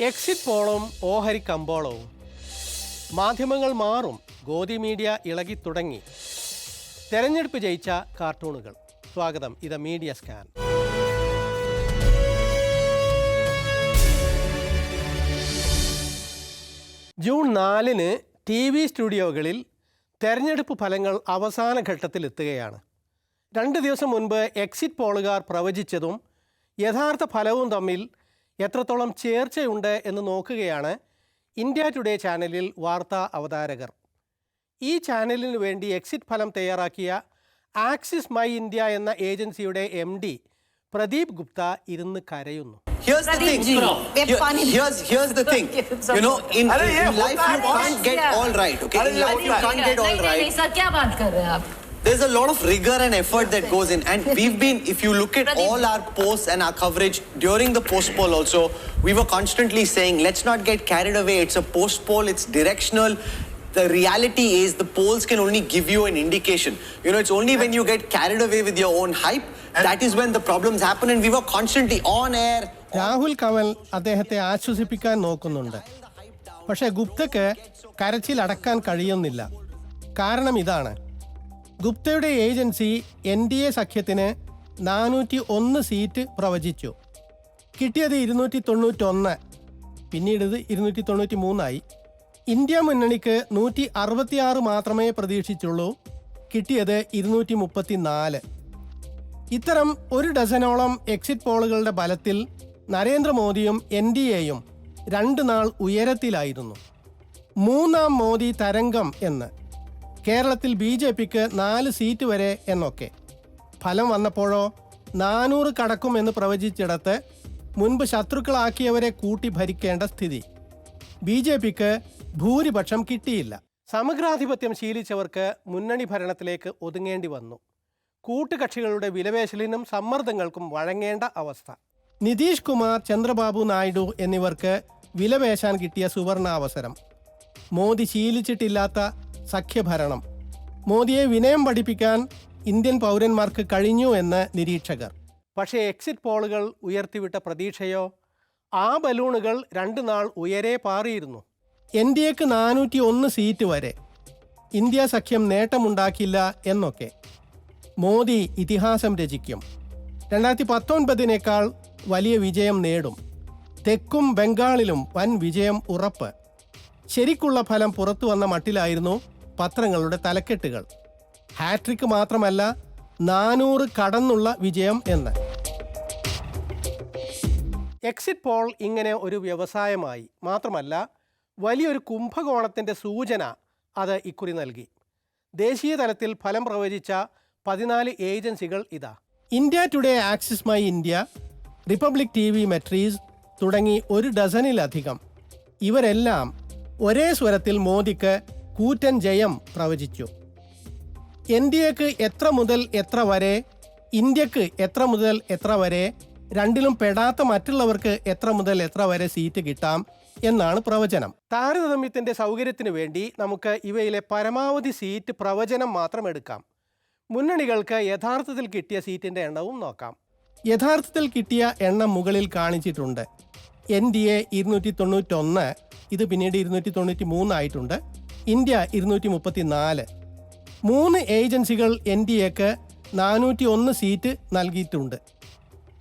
Exit പോളും ഓഹരി കമ്പോളവും. മാധ്യമങ്ങൾ മാറും ഗോതി മീഡിയ ഇളകി തുടങ്ങി. തെരഞ്ഞെടുപ്പ് ജയിച്ച കാർട്ടൂണുകൾ. സ്വാഗതം ഇത് മീഡിയ സ്കാൻ. ജൂൺ നാലിന് ടി വി സ്റ്റുഡിയോകളിൽ തെരഞ്ഞെടുപ്പ് ഫലങ്ങൾ അവസാന ഘട്ടത്തിലെത്തുകയാണ്. രണ്ട് ദിവസം മുൻപ് എക്സിറ്റ് പോളുകാർ പ്രവചിച്ചതും യഥാർത്ഥ ഫലവും തമ്മിൽ എത്രത്തോളം ചേർച്ചയുണ്ട് എന്ന് നോക്കുകയാണ് ഇന്ത്യ ടുഡേ ചാനലിൽ വാർത്താ അവതാരകർ ഈ ചാനലിന് വേണ്ടി എക്സിറ്റ് ഫലം തയ്യാറാക്കിയ ആക്സിസ് മൈ ഇന്ത്യ എന്ന ഏജൻസിയുടെ എം ഡി പ്രദീപ് ഗുപ്ത ഇരുന്ന് കരയുന്നു Here's the thing. Here's, here's the thing. You know, in, in life you can't get all right, okay? In life you can't get all right. there's a lot of rigor and effort that goes in. And we've been, if you look at all our posts and our coverage during the post poll also, we were constantly saying, let's not get carried away. It's a post poll, it's directional. The reality is the polls can only give you an indication. You know, it's only when you get carried away with your own hype, that is when the problems happen. And we were constantly on air. Rahul Kamal അദ്ദേഹത്തെ ആശ്വസിപ്പിക്കാൻ നോക്കുന്നുണ്ട് പക്ഷേ ഗുപ്തക്ക് കരച്ചിൽ അടക്കാൻ കഴിയുന്നില്ല കാരണം ഇതാണ് ഗുപ്തയുടെ ഏജൻസി എൻ ഡി എ സഖ്യത്തിന് നാനൂറ്റി ഒന്ന് സീറ്റ് പ്രവചിച്ചു. കിട്ടിയത് ഇരുന്നൂറ്റി തൊണ്ണൂറ്റൊന്ന് പിന്നീട് ഇത് ഇരുന്നൂറ്റി തൊണ്ണൂറ്റി മൂന്നായി ഇന്ത്യ മുന്നണിക്ക് നൂറ്റി അറുപത്തിയാറ് മാത്രമേ പ്രതീക്ഷിച്ചുള്ളൂ. കിട്ടിയത് ഇരുന്നൂറ്റി മുപ്പത്തി നാല് ഇത്തരം ഒരു ഡസനോളം എക്സിറ്റ് പോളുകളുടെ ബലത്തിൽ നരേന്ദ്രമോദിയും എൻ ഡി എയും രണ്ട് നാൾ ഉയരത്തിലായിരുന്നു. മൂന്നാം മോദി തരംഗം എന്ന്. കേരളത്തിൽ ബി ജെ പിക്ക് നാല് സീറ്റ് വരെ എന്നൊക്കെ. ഫലം വന്നപ്പോഴോ നാനൂറ് കടക്കുമെന്ന് പ്രവചിച്ചിടത്ത് മുൻപ് ശത്രുക്കളാക്കിയവരെ കൂട്ടി ഭരിക്കേണ്ട സ്ഥിതി. ബി ജെ പിക്ക് ഭൂരിപക്ഷം കിട്ടിയില്ല. സമഗ്രാധിപത്യം ശീലിച്ചവർക്ക് മുന്നണി ഭരണത്തിലേക്ക് ഒതുങ്ങേണ്ടി വന്നു. കൂട്ടുകക്ഷികളുടെ വിലവേശലിനും സമ്മർദ്ദങ്ങൾക്കും വഴങ്ങേണ്ട അവസ്ഥ. നിതീഷ് കുമാർ ചന്ദ്രബാബു നായിഡു എന്നിവർക്ക് വിലവേശാൻ കിട്ടിയ സുവർണാവസരം. മോദി ശീലിച്ചിട്ടില്ലാത്ത സഖ്യഭരണം. മോദിയെ വിനയം പഠിപ്പിക്കാൻ ഇന്ത്യൻ പൗരന്മാർക്ക് കഴിഞ്ഞു എന്ന് നിരീക്ഷകർ. പക്ഷേ എക്സിറ്റ് പോളുകൾ ഉയർത്തിവിട്ട പ്രതീക്ഷയോ ആ ബലൂണുകൾ രണ്ടു നാൾ ഉയരെ പാറിയിരുന്നു. എൻ ഡി എക്ക് നാനൂറ്റി ഒന്ന് സീറ്റ് വരെ. ഇന്ത്യ സഖ്യം നേട്ടമുണ്ടാക്കില്ല എന്നൊക്കെ. മോദി ഇതിഹാസം രചിക്കും. രണ്ടായിരത്തി പത്തൊൻപതിനേക്കാൾ വലിയ വിജയം നേടും. തെക്കും ബംഗാളിലും വൻ വിജയം ഉറപ്പ്. ശരിക്കുള്ള ഫലം പുറത്തു വന്ന മട്ടിലായിരുന്നു പത്രങ്ങളുടെ തലക്കെട്ടുകൾ. ഹാട്രിക് മാത്രമല്ല നാനൂറ് കടന്നുള്ള വിജയം എന്ന്. എക്സിറ്റ് പോൾ ഇങ്ങനെ ഒരു വ്യവസായമായി. മാത്രമല്ല വലിയൊരു കുംഭകോണത്തിന്റെ സൂചന അത് ഇക്കുറി നൽകി. ദേശീയ തലത്തിൽ ഫലം പ്രവചിച്ച പതിനാല് ഏജൻസികൾ ഇതാ. India Today Axis My India Republic T V Matrize തുടങ്ങി ഒരു ഡസനിലധികം. ഇവരെല്ലാം ഒരേ സ്വരത്തിൽ മോദിക്ക് കൂറ്റൻ ജയം പ്രവചിച്ചു. എൻ ഡി എക്ക് എത്ര മുതൽ എത്ര വരെ ഇന്ത്യയ്ക്ക് എത്ര മുതൽ എത്ര വരെ രണ്ടിലും പെടാത്ത മറ്റുള്ളവർക്ക് എത്ര മുതൽ എത്ര വരെ സീറ്റ് കിട്ടാം എന്നാണ് പ്രവചനം. താരതമ്യത്തിന്റെ സൗകര്യത്തിന് വേണ്ടി നമുക്ക് ഇവയിലെ പരമാവധി സീറ്റ് പ്രവചനം മാത്രം എടുക്കാം. മുന്നണികൾക്ക് യഥാർത്ഥത്തിൽ കിട്ടിയ സീറ്റിന്റെ എണ്ണവും നോക്കാം. യഥാർത്ഥത്തിൽ കിട്ടിയ എണ്ണം മുകളിൽ കാണിച്ചിട്ടുണ്ട്. എൻ ഡി എ ഇരുന്നൂറ്റി തൊണ്ണൂറ്റൊന്ന് ഇത് പിന്നീട് ഇരുന്നൂറ്റി തൊണ്ണൂറ്റി മൂന്നായിട്ടുണ്ട് ഇന്ത്യ ഇരുന്നൂറ്റി മുപ്പത്തി നാല് മൂന്ന് ഏജൻസികൾ എൻ ഡി എക്ക് നാനൂറ്റി ഒന്ന് സീറ്റ് നൽകിയിട്ടുണ്ട്.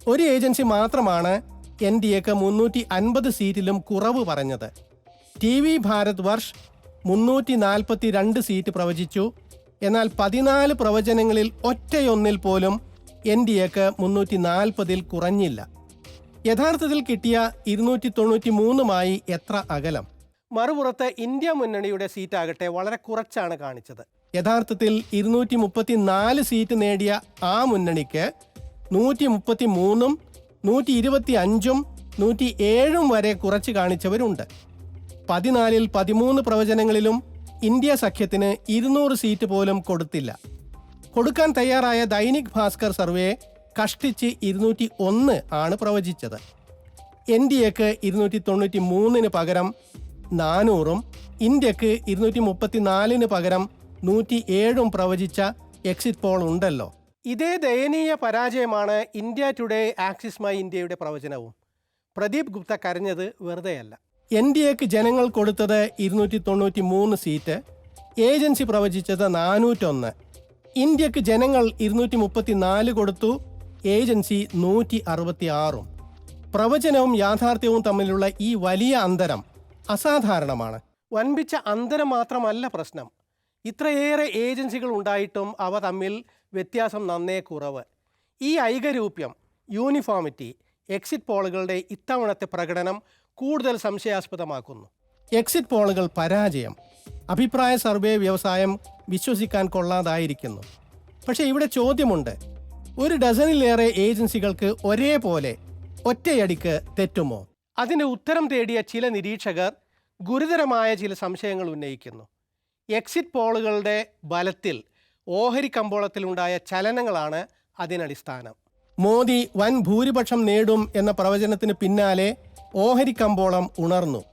ഒരു ഏജൻസി മാത്രമാണ് എൻ ഡി എക്ക് മുന്നൂറ്റി അൻപത് സീറ്റിലും കുറവ് പറഞ്ഞത്. ടി വി ഭാരത് വർഷ് മുന്നൂറ്റി നാൽപ്പത്തി രണ്ട് സീറ്റ് പ്രവചിച്ചു. എന്നാൽ പതിനാല് പ്രവചനങ്ങളിൽ ഒറ്റയൊന്നിൽ പോലും എൻ ഡി എക്ക് മുന്നൂറ്റി നാൽപ്പതിൽ കുറഞ്ഞില്ല. യഥാർത്ഥത്തിൽ കിട്ടിയ ഇരുന്നൂറ്റി തൊണ്ണൂറ്റി മൂന്നുമായി എത്ര അകലം? മറുപുറത്ത് ഇന്ത്യ മുന്നണിയുടെ സീറ്റാകട്ടെ വളരെ കുറച്ചാണ് കാണിച്ചത്. യഥാർത്ഥത്തിൽ ഇരുന്നൂറ്റി മുപ്പത്തി നാല് സീറ്റ് നേടിയ ആ മുന്നണിക്ക് നൂറ്റി മുപ്പത്തി മൂന്നും നൂറ്റി ഇരുപത്തി അഞ്ചും നൂറ്റി ഏഴും വരെ കുറച്ച് കാണിച്ചവരുണ്ട്. പതിനാലിൽ പതിമൂന്ന് പ്രവചനങ്ങളിലും ഇന്ത്യ സഖ്യത്തിന് ഇരുന്നൂറ് സീറ്റ് പോലും കൊടുത്തില്ല. കൊടുക്കാൻ തയ്യാറായ ദൈനിക് ഭാസ്കർ സർവേ കഷ്ടിച്ച് ഇരുന്നൂറ്റി ഒന്ന് ആണ് പ്രവചിച്ചത്. എൻ ഡി എക്ക് ഇരുന്നൂറ്റി തൊണ്ണൂറ്റി മൂന്നിന് പകരം നാനൂറും ഇന്ത്യയ്ക്ക് ഇരുന്നൂറ്റി മുപ്പത്തി നാലിന് പകരം നൂറ്റി ഏഴും പ്രവചിച്ച എക്സിറ്റ് പോൾ ഉണ്ടല്ലോ. ഇതേ ദയനീയ പരാജയമാണ് ഇന്ത്യ ടുഡേ ആക്സിസ് മൈ ഇന്ത്യയുടെ പ്രവചനവും. പ്രദീപ് ഗുപ്ത കരഞ്ഞത് വെറുതെയല്ല. എൻ ഡി എക്ക് ജനങ്ങൾ കൊടുത്തത് ഇരുന്നൂറ്റി തൊണ്ണൂറ്റി മൂന്ന് സീറ്റ് ഏജൻസി പ്രവചിച്ചത് നാനൂറ്റൊന്ന്. ഇന്ത്യയ്ക്ക് ജനങ്ങൾ ഇരുന്നൂറ്റി മുപ്പത്തി നാല് കൊടുത്തു ഏജൻസി നൂറ്റി അറുപത്തി ആറും പ്രവചനവും യാഥാർത്ഥ്യവും തമ്മിലുള്ള ഈ വലിയ അന്തരം അസാധാരണമാണ്. വൻപിച്ച അന്തരം മാത്രമല്ല പ്രശ്നം. ഇത്രയേറെ ഏജൻസികൾ ഉണ്ടായിട്ടും അവ തമ്മിൽ വ്യത്യാസം നന്നേ കുറവ്. ഈ ഐകരൂപ്യം യൂണിഫോമിറ്റി എക്സിറ്റ് പോളുകളുടെ ഇത്തവണത്തെ പ്രകടനം കൂടുതൽ സംശയാസ്പദമാക്കുന്നു. എക്സിറ്റ് പോളുകൾ പരാജയം. അഭിപ്രായ സർവേ വ്യവസായം വിശ്വസിക്കാൻ കൊള്ളാതായിരിക്കുന്നു. പക്ഷേ ഇവിടെ ചോദ്യമുണ്ട്. ഒരു ഡസനിലേറെ ഏജൻസികൾക്ക് ഒരേപോലെ ഒറ്റയടിക്ക് തെറ്റുമോ? അതിന് ഉത്തരം തേടിയ ചില നിരീക്ഷകർ ഗുരുതരമായ ചില സംശയങ്ങൾ ഉന്നയിക്കുന്നു. എക്സിറ്റ് പോളുകളുടെ ബലത്തിൽ ഓഹരി കമ്പോളത്തിലുണ്ടായ ചലനങ്ങളാണ് അതിനടിസ്ഥാനം. മോദി വൻ ഭൂരിപക്ഷം നേടും എന്ന പ്രവചനത്തിന് പിന്നാലെ ഓഹരി കമ്പോളം ഉണർന്നു.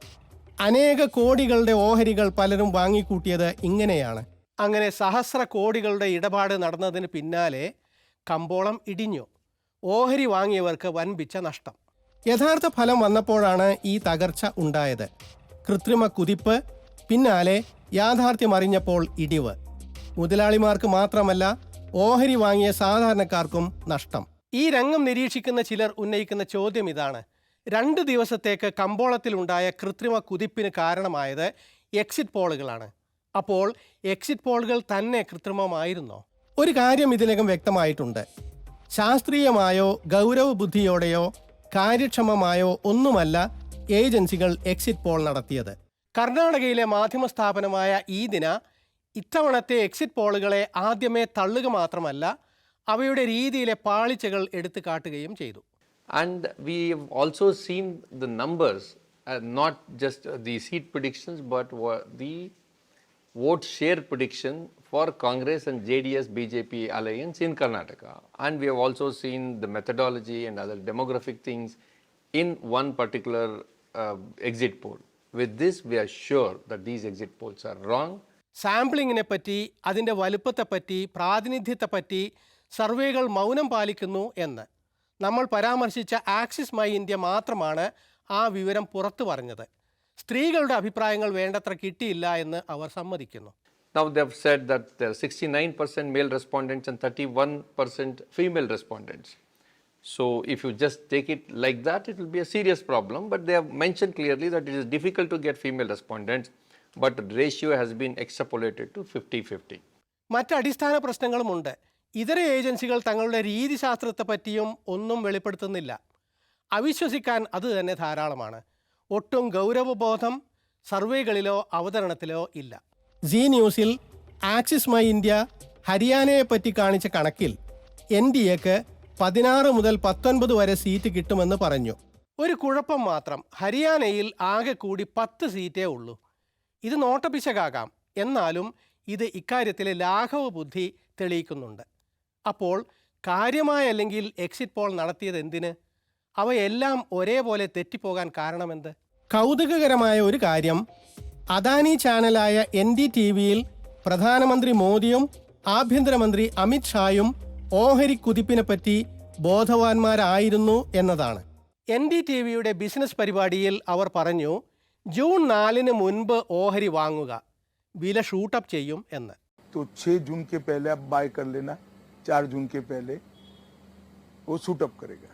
അനേക കോടികളുടെ ഓഹരികൾ പലരും വാങ്ങിക്കൂട്ടിയത് ഇങ്ങനെയാണ്. അങ്ങനെ സഹസ്ര കോടികളുടെ ഇടപാട് നടന്നതിന് പിന്നാലെ കമ്പോളം ഇടിഞ്ഞു. ഓഹരി വാങ്ങിയവർക്ക് വൻപിച്ച നഷ്ടം. യഥാർത്ഥ ഫലം വന്നപ്പോഴാണ് ഈ തകർച്ച ഉണ്ടായത്. കൃത്രിമ കുതിപ്പ് പിന്നാലെ യാഥാർത്ഥ്യം അറിഞ്ഞപ്പോൾ ഇടിവ്. മുതലാളിമാർക്ക് മാത്രമല്ല ഓഹരി വാങ്ങിയ സാധാരണക്കാർക്കും നഷ്ടം. ഈ രംഗം നിരീക്ഷിക്കുന്ന ചിലർ ഉന്നയിക്കുന്ന ചോദ്യം ഇതാണ്. രണ്ട് ദിവസത്തേക്ക് കമ്പോളത്തിലുണ്ടായ കൃത്രിമ കുതിപ്പിന് കാരണമായത് എക്സിറ്റ് പോളുകളാണ്. അപ്പോൾ എക്സിറ്റ് പോളുകൾ തന്നെ കൃത്രിമമായിരുന്നോ? ഒരു കാര്യം ഇതിനകം വ്യക്തമായിട്ടുണ്ട്. ശാസ്ത്രീയമായോ ഗൗരവ ബുദ്ധിയോടെയോ കാര്യക്ഷമമായോ ഒന്നുമല്ല ഏജൻസികൾ എക്സിറ്റ് പോൾ നടത്തിയത്. കർണാടകയിലെ മാധ്യമ സ്ഥാപനമായ ഈ ദിന ഇത്തവണത്തെ എക്സിറ്റ് പോളുകളെ ആദ്യമേ തള്ളുക മാത്രമല്ല അവയുടെ രീതിയിലെ പാളിച്ചകൾ എടുത്തു കാട്ടുകയും ചെയ്തു. And we also seen the numbers not just the seat predictions but seat predictions, but wha- the vote share prediction for Congress and JDS BJP alliance in Karnataka. And we have also seen the methodology and other demographic things in one particular uh, exit poll. With this, we are sure that these exit polls are wrong സാമ്പിളിങ്ങിനെ പറ്റി അതിന്റെ വലുപ്പത്തെപ്പറ്റി പ്രാതിനിധ്യത്തെപ്പറ്റി സർവേകൾ മൗനം പാലിക്കുന്നു എന്ന് നമ്മൾ പരാമർശിച്ച axis my India മാത്രമാണ് ആ വിവരം പുറത്തു പറഞ്ഞത് സ്ത്രീകളുടെ അഭിപ്രായങ്ങൾ വേണ്ടത്ര കിട്ടിയില്ല എന്ന് അവർ സമ്മതിക്കുന്നു Now they have said that there are 69% male respondents and 31% female respondents. So if you just take it like that, it will be a serious problem. But they have mentioned clearly that it is difficult to get female respondents, but the ratio has been extrapolated to 50 50. മറ്റ് അടിസ്ഥാന പ്രശ്നങ്ങളുമുണ്ട് ഇതര ഏജൻസികൾ തങ്ങളുടെ രീതിശാസ്ത്രത്തെ പറ്റിയും ഒന്നും വെളിപ്പെടുത്തുന്നില്ല അവിശ്വസിക്കാൻ അത് തന്നെ ധാരാളമാണ് ഒട്ടും ഗൗരവബോധം സർവേകളിലോ അവതരണത്തിലോ ഇല്ല. സി ന്യൂസിൽ ആക്സിസ് മൈ ഇന്ത്യ ഹരിയാനയെ പറ്റി കാണിച്ച കണക്കിൽ എൻ ഡി എക്ക് പതിനാറ് മുതൽ പത്തൊൻപത് വരെ സീറ്റ് കിട്ടുമെന്ന് പറഞ്ഞു. ഒരു കുഴപ്പം മാത്രം ഹരിയാനയിൽ ആകെ കൂടി പത്ത് സീറ്റേ ഉള്ളൂ. ഇത് നോട്ടപിശകാകാം എന്നാലും ഇത് ഇക്കാര്യത്തിലെ ലാഘവ ബുദ്ധി തെളിയിക്കുന്നുണ്ട്. അപ്പോൾ കാര്യമായ അല്ലെങ്കിൽ എക്സിറ്റ് പോൾ നടത്തിയത് എന്തിന് അവയെല്ലാം ഒരേപോലെ തെറ്റിപ്പോകാൻ കാരണമെന്ത്? കൗതുകകരമായ ഒരു കാര്യം അദാനി ചാനലായ എൻ ഡി ടി വിയിൽ പ്രധാനമന്ത്രി മോദിയും ആഭ്യന്തരമന്ത്രി അമിത് ഷായും ഓഹരി കുതിപ്പിനെപ്പറ്റി ബോധവാന്മാരായിരുന്നു എന്നതാണ് എൻ ഡി ടി വിയുടെ ബിസിനസ് പരിപാടിയിൽ അവർ പറഞ്ഞു ജൂൺ നാലിന് മുൻപ് ഓഹരി വാങ്ങുക വില ഷൂട്ടപ്പ് ചെയ്യും എന്ന് तो 6 जून के पहले आप बाय कर लेना 4 जून के पहले वो सूट अप करेगा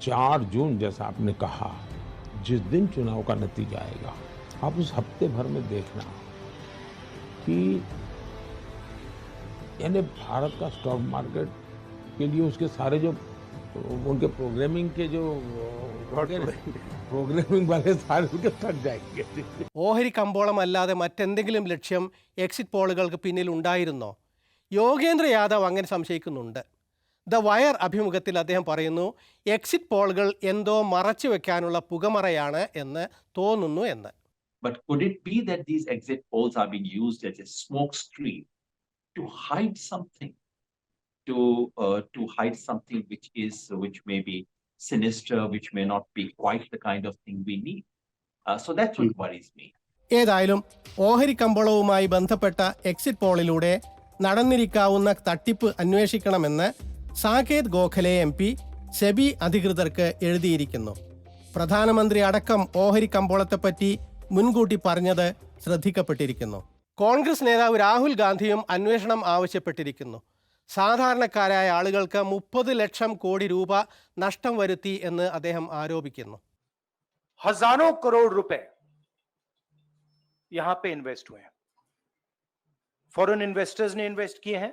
चार जून जैसा आपने कहा जिस दिन चुनाव का नतीजा आएगा आप उस हफ्ते भर में देखना कि यानी भारत का स्टॉक मार्केट के लिए उसके सारे जो उनके प्रोग्रामिंग के जो प्रोग्रामिंग वाले सारे उनके थक जाएंगे ഓഹരി കമ്പോളമല്ലാതെ മറ്റെന്തെങ്കിലും ലക്ഷ്യം എക്സിറ്റ് പോളുകൾക്ക് പിന്നിൽ ഉണ്ടായിരുന്നോ യോഗേന്ദ്ര യാദവ് അങ്ങനെ സംശയിക്കുന്നുണ്ട് ദ വയർ അഭിമുഖത്തിൽ അദ്ദേഹം പറയുന്നു എക്സിറ്റ് പോളുകൾ എന്തോ മറച്ചു വെക്കാനുള്ള പുകമറയാണ് എന്ന് തോന്നുന്നു എന്ന് But could it be that these exit polls are being used as a smoke screen to hide something? To uh, to hide something which is which may be sinister, which may not be quite the kind of thing we need. Uh, so that's what worries me. ഏതായാലും ഓഹരി കമ്പോളവുമായി ബന്ധപ്പെട്ട exit പോളിലൂടെ നടന്നിരിക്കാവുന്ന തട്ടിപ്പ് അന്വേഷിക്കണമെന്ന് Saket Gokhale M P SEBI അധികൃതർക്ക് എഴുതിയിരിക്കുന്നു പ്രധാനമന്ത്രി അടക്കം ഓഹരി കമ്പോളത്തെപ്പറ്റി മുൻകൂട്ടി പറഞ്ഞത് ശ്രദ്ധിക്കപ്പെട്ടിരിക്കുന്നു കോൺഗ്രസ് നേതാവ് രാഹുൽ ഗാന്ധിയും അന്വേഷണം ആവശ്യപ്പെട്ടിരിക്കുന്നു സാധാരണക്കാരായ ആളുകൾക്ക് മുപ്പത് ലക്ഷം കോടി രൂപ നഷ്ടം വരുത്തി എന്ന് അദ്ദേഹം ആരോപിക്കുന്നു हजारों करोड़ रुपए यहां पे इन्वेस्ट हुए हैं फॉरेन इन्वेस्टर्स ने इन्वेस्ट किए हैं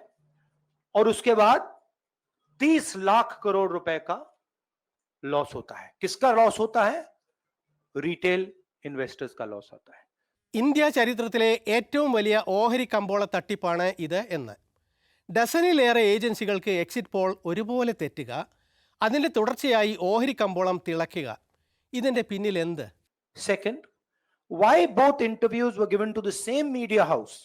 और उसके बाद 30 लाख करोड़ रुपए का लॉस होता है किसका लॉस होता है रिटेल इन्वेस्टर्स का लॉस होता है ഇന്ത്യ ചരിത്രത്തിലെ ഏറ്റവും വലിയ ഓഹരി കമ്പോള തട്ടിപ്പാണ് ഇത് എന്ന് ഡസനിലേറെ ഏജൻസികൾക്ക് എക്സിറ്റ് പോൾ ഒരുപോലെ തെറ്റുക അതിൻ്റെ തുടർച്ചയായി ഓഹരി കമ്പോളം തിളയ്ക്കുക ഇതിൻ്റെ പിന്നിൽ എന്ത് Second, why both interviews were given to the same media house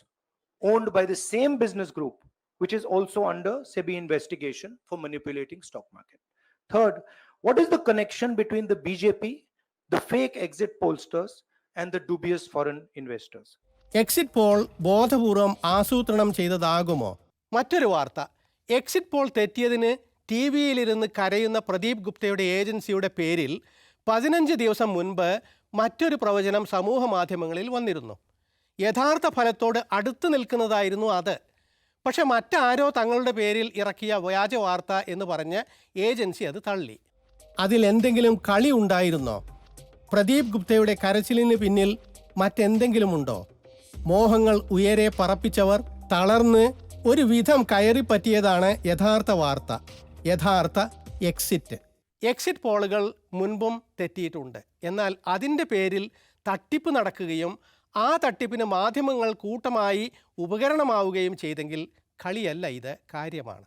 owned by the same business group, which is also under SEBI investigation for manipulating stock market. Third, what is the connection between the BJP, the fake exit pollsters, and the dubious foreign investors? Exit poll ബോധപൂർവം ആസൂത്രണം ചെയ്തതാകുമോ മറ്റൊരു വാർത്ത exit poll തെറ്റിയതിന് T വിയിലിരുന്ന് കരയുന്ന പ്രദീപ് ഗുപ്തയുടെ ഏജൻസിയുടെ പേരിൽ പതിനഞ്ച് ദിവസം മുൻപ് മറ്റൊരു പ്രവചനം സമൂഹ മാധ്യമങ്ങളിൽ വന്നിരുന്നു യഥാർത്ഥ ഫലത്തോട് അടുത്തു നിൽക്കുന്നതായിരുന്നു അത് പക്ഷെ മറ്റാരോ തങ്ങളുടെ പേരിൽ ഇറക്കിയ വ്യാജ വാർത്ത എന്ന് പറഞ്ഞ് ഏജൻസി അത് തള്ളി. അതിൽ എന്തെങ്കിലും കളി ഉണ്ടായിരുന്നോ? പ്രദീപ് ഗുപ്തയുടെ കരച്ചിലിന് പിന്നിൽ മറ്റെന്തെങ്കിലുമുണ്ടോ? മോഹങ്ങൾ ഉയരെ പറപ്പിച്ചവർ തളർന്ന് ഒരു വിധം കയറിപ്പറ്റിയതാണ് യഥാർത്ഥ വാർത്ത. യഥാർത്ഥ എക്സിറ്റ്. എക്സിറ്റ് പോളുകൾ മുൻപും തെറ്റിയിട്ടുണ്ട്. എന്നാൽ അതിന്റെ പേരിൽ തട്ടിപ്പ് നടക്കുകയും ആ തട്ടിപ്പിന് മാധ്യമങ്ങൾ കൂട്ടമായി ഉപകരണമാവുകയും ചെയ്തെങ്കിൽ കളിയല്ല ഇത് കാര്യമാണ്.